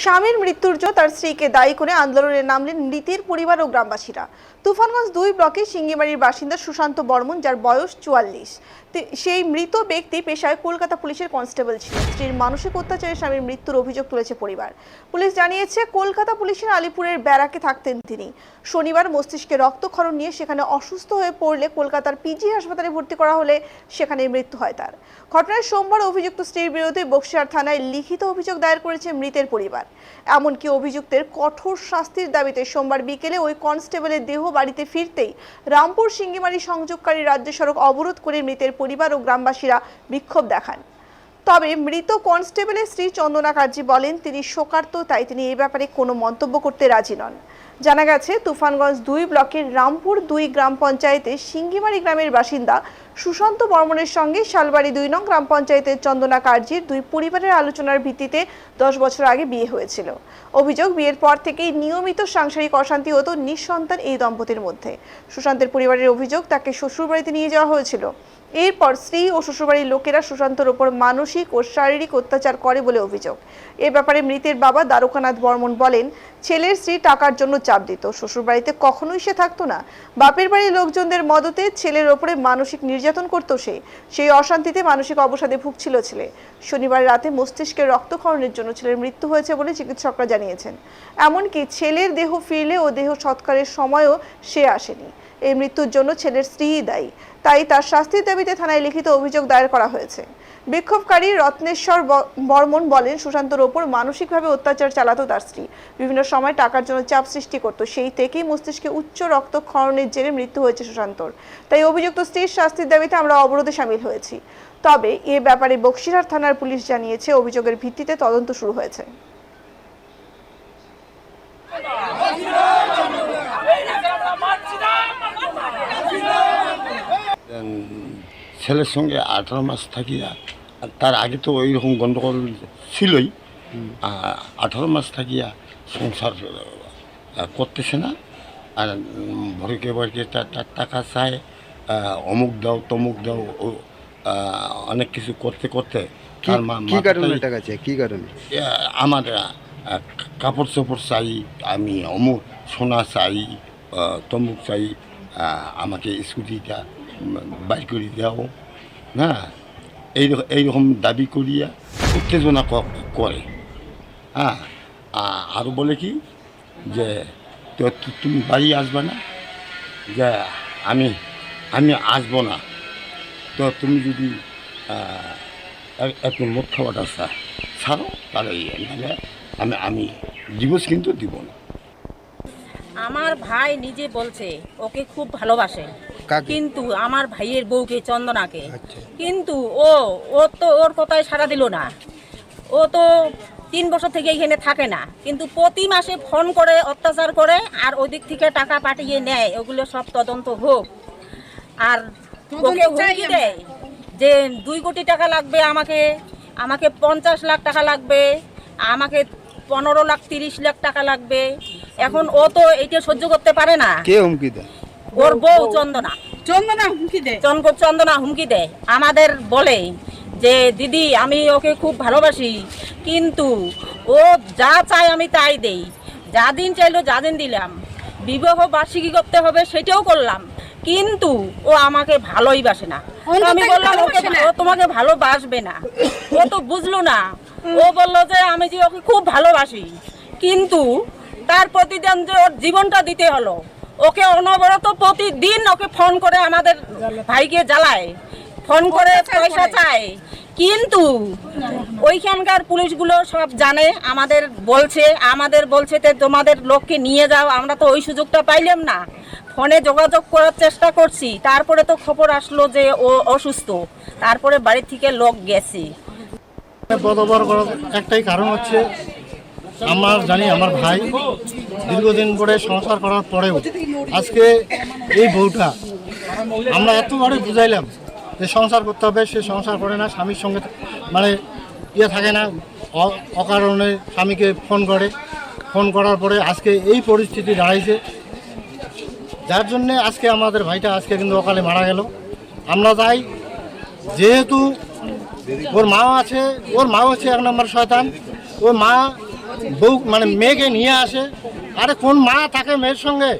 স্বামীর মৃত্যুর জন্য তার স্ত্রীকে দায়ী করে আন্দোলনে নামলেন মৃতের পরিবার ও গ্রামবাসীরা। তুফানগঞ্জ দুই ব্লকের সিঙ্গিমারির বাসিন্দা সুশান্ত বর্মন, যার বয়স চুয়াল্লিশ। সেই মৃত ব্যক্তি পেশায় কলকাতা পুলিশের কনস্টেবল ছিল। স্ত্রীর মানসিক অত্যাচারে স্বামীর মৃত্যুর অভিযোগ তুলেছে পরিবার। পুলিশ জানিয়েছে, কলকাতা পুলিশের আলিপুরের ব্যারাকে থাকতেন তিনি। শনিবার মস্তিষ্কে রক্তক্ষরণ নিয়ে সেখানে অসুস্থ হয়ে পড়লে কলকাতার পিজি হাসপাতালে ভর্তি করা হলে সেখানে মৃত্যু হয় তার। ঘটনায় সোমবার অভিযুক্ত স্ত্রীর বিরুদ্ধে বক্সিয়ার থানায় লিখিত অভিযোগ দায়ের করেছে মৃতের পরিবার। এমনকি অভিযুক্তের কঠোর শাস্তির দাবিতে সোমবার বিকেলে ওই কনস্টেবলের দেহ বাড়িতে ফিরতেই রামপুর সিঙ্গিমারি সংযোগকারী রাজ্য সড়ক অবরোধ করে মৃতের পরিবার ও গ্রামবাসীরা বিক্ষোভ দেখান। তবে মৃত কনস্টেবলের শ্রী চন্দনা কার্জি বলেন, তিনি শোকার্ত, তাই তিনি এই ব্যাপারে কোনো মন্তব্য করতে রাজি নন। জানা গেছে, তুফানগঞ্জ দুই ব্লকের রামপুর দুই গ্রাম পঞ্চায়েতে সিঙ্গিমারি গ্রামের বাসিন্দা সুশান্ত বর্মনের সঙ্গে শালবাড়ি দুই নং গ্রাম পঞ্চায়েতের চন্দনা কার্জির দুই পরিবারের আলোচনার ভিত্তিতে দশ বছর আগে বিয়ে হয়েছিল। অভিযোগ, বিয়ের পর থেকেই নিয়মিত সাংসারিক অশান্তি হতো নিঃসন্তান এই দম্পতির মধ্যে। সুশান্তের পরিবারের অভিযোগ, তাকে শ্বশুরবাড়িতে নিয়ে যাওয়া হয়েছিল। এরপর স্ত্রী ও শ্বশুরবাড়ির লোকেরা সুশান্তর ওপর মানসিক ও শারীরিক অত্যাচার করে বলে অভিযোগ। এ ব্যাপারে মৃতের বাবা দ্বারকানাথ বর্মন বলেন, ছেলের স্ত্রী টাকার জন্য চাপ দিত। শ্বশুরবাড়িতে কখনোই সে থাকতো না। বাপের বাড়ির লোকজনদের মদতে ছেলের ওপরে মানসিক নির্যাতন করতো সে। সেই অশান্তিতে মানসিক অবসাদে ভুগছিল ছেলে। শনিবার রাতে মস্তিষ্কের রক্তক্ষরণের জন্য ছেলের মৃত্যু হয়েছে বলে চিকিৎসকরা জানিয়েছেন। এমনকি ছেলের দেহ ফিরলে ও দেহ সৎকারের সময়ও সে আসেনি। এই মৃত্যুর জন্য ছেলের স্ত্রীই দায়ী। তাই তার শাস্তির দাবিতে থানায় লিখিত অভিযোগ দায়ের করা হয়েছে। বিক্ষোভকারী রত্নেশ্বর বর্মন বলেন, সুশান্তর ওপর মানসিকভাবে অত্যাচার চালাতো তার স্ত্রী। বিভিন্ন সময় টাকার জন্য চাপ সৃষ্টি করত। সেই থেকেই মস্তিষ্কে উচ্চ রক্তক্ষরণের জেরে মৃত্যু হয়েছে সুশান্তর। তাই অভিযুক্ত স্ত্রীর শাস্তির দাবিতে আমরা অবরোধে সামিল হয়েছি। তবে এ ব্যাপারে বক্সিরহাট থানার পুলিশ জানিয়েছে, অভিযোগের ভিত্তিতে তদন্ত শুরু হয়েছে। ছেলের সঙ্গে আঠারো মাস থাকিয়া তার আগে তো ওই রকম গণ্ডগোল ছিলই আঠারো মাস থাকিয়া সংসার করতেছে না। আর ভরকে ভরকে তার টাকা চায় অমুক দাও তমুক দাও অনেক কিছু করতে করতে কি তার কারণে টাকা চাই কি কারণে? আমার কাপড় চোপড় চাই আমি অমুক সোনা চাই তমুক চাই আমাকে স্কুটিটা বাইর করে দাও হ্যাঁ এইরকম এইরকম দাবি করিয়া উত্তেজনা করে হ্যাঁ? আরও বলে কি? যে, তো তুমি বাড়ি আসবে না? যে, আমি আমি আসব না। তো, তুমি যদি একটু মদ খাওয়াটা ছাড়ো, তাহলে নাহলে আমি আমি ডিভোর্স কিন্তু দিব না। আমার ভাই নিজে বলছে, ওকে খুব ভালোবাসে? কিন্তু আমার ভাইয়ের বউকে চন্দনাকে। আচ্ছা। কিন্তু ও ও তো ওর কথায় সাড়া দিল না। ও তো তিন বছর থেকে এখানে থাকে না। কিন্তু প্রতি মাসে ফোন করে অত্যাচার করে আর ওদিক থেকে টাকা পাঠিয়ে নেয়। ওগুলো সব তদন্ত হোক। আর ওকে হুমকি দেয় যে দুই কোটি টাকা লাগবে আমাকে আমাকে পঞ্চাশ লাখ টাকা লাগবে আমাকে পনেরো লাখ তিরিশ লাখ টাকা লাগবে। এখন ও তো এইটা সহ্য করতে পারে না। কে হুমকি দেয়? ওর বউ চন্দনা। চন্দনা হুমকি দে। চন্দ্র চন্দনা হুমকি দেয় আমাদের বলে যে দিদি আমি ওকে খুব ভালোবাসি কিন্তু ও যা চায় আমি তাই দেই। যা দিন চাইলো যা দিন দিলাম। বিবাহ বার্ষিকী করতে হবে সেটাও করলাম কিন্তু ও আমাকে ভালোই বাসে না। আমি বললাম ওকে ও তোমাকে ভালোবাসবে না। ও তো বুঝলো না। ও বলল যে আমি যে ওকে খুব ভালোবাসি কিন্তু তার প্রতিদিন যে ওর জীবনটা দিতে হলো ওকে অনবরত প্রতিদিন ওকে ফোন করে আমাদের ভাইকে জ্বালায়। ফোন করে পয়সা চায়। কিন্তু ওইখানকার পুলিশগুলো সব জানে আমাদের বলছে আমাদের বলছে যে তোমাদের লোককে নিয়ে যাও আমরা তো ওই সুযোগটা পাইলাম না। ফোনে যোগাযোগ করার চেষ্টা করছি। তারপরে তো খবর আসলো যে ও অসুস্থ। তারপরে বাড়ি থেকে লোক গেছে। বদবর করার একটাই কারণ হচ্ছে আমার জানি, আমার ভাই দীর্ঘদিন পরে সংসার করার পরেও আজকে এই বউটা আমরা এতবারে বুঝাইলাম যে সংসার করতে হবে, সে সংসার করে না, স্বামীর সঙ্গে মানে ইয়ে থাকে না অকারণে স্বামীকে ফোন করে। ফোন করার পরে আজকে এই পরিস্থিতি দাঁড়াইছে। যার জন্যে আজকে আমাদের ভাইটা আজকে কিন্তু অকালে মারা গেল। আমরা যাই, যেহেতু ওর মা আছে, ওর মা হচ্ছে এক নম্বর শয়তান। ওর মা বউ মানে মেয়েকে নিয়ে আসে। আরে কোন মা থাকে মেয়ের সঙ্গে?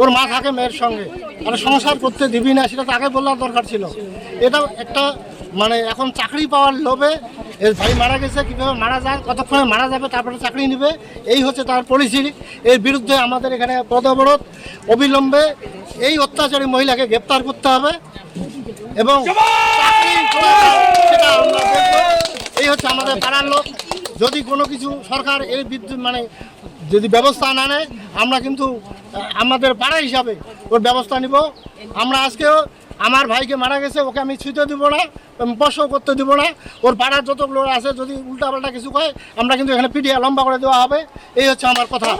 ওর মা থাকে মেয়ের সঙ্গে। আরে সংসার করতে দিবি না, সেটা তো আগে বলার দরকার ছিল। এটা একটা মানে এখন চাকরি পাওয়ার লোভে এর ভাই মারা গেছে, কীভাবে মারা যায়, কতক্ষণে মারা যাবে, তারপরে চাকরি নেবে, এই হচ্ছে তার পলিসি এর বিরুদ্ধে আমাদের এখানে পদবরোধ অবিলম্বে এই অত্যাচারী মহিলাকে গ্রেপ্তার করতে হবে এবং। এই হচ্ছে আমাদের পাড়ার লোক। যদি কোনো কিছু সরকার এই বিদ্যুৎ মানে যদি ব্যবস্থা না নেয়, আমরা কিন্তু, আমাদের পাড়া হিসাবে ওর ব্যবস্থা নিব। আমরা আজকেও আমার ভাইকে মারা গেছে, ওকে আমি ছুঁতে দিব না স্পর্শও করতে দিব না। ওর পাড়ার যত লোক আছে, যদি উল্টাপাল্টা কিছু কয়, আমরা কিন্তু এখানে পিটিয়ে লম্বা করে দেওয়া হবে। এই হচ্ছে আমার কথা।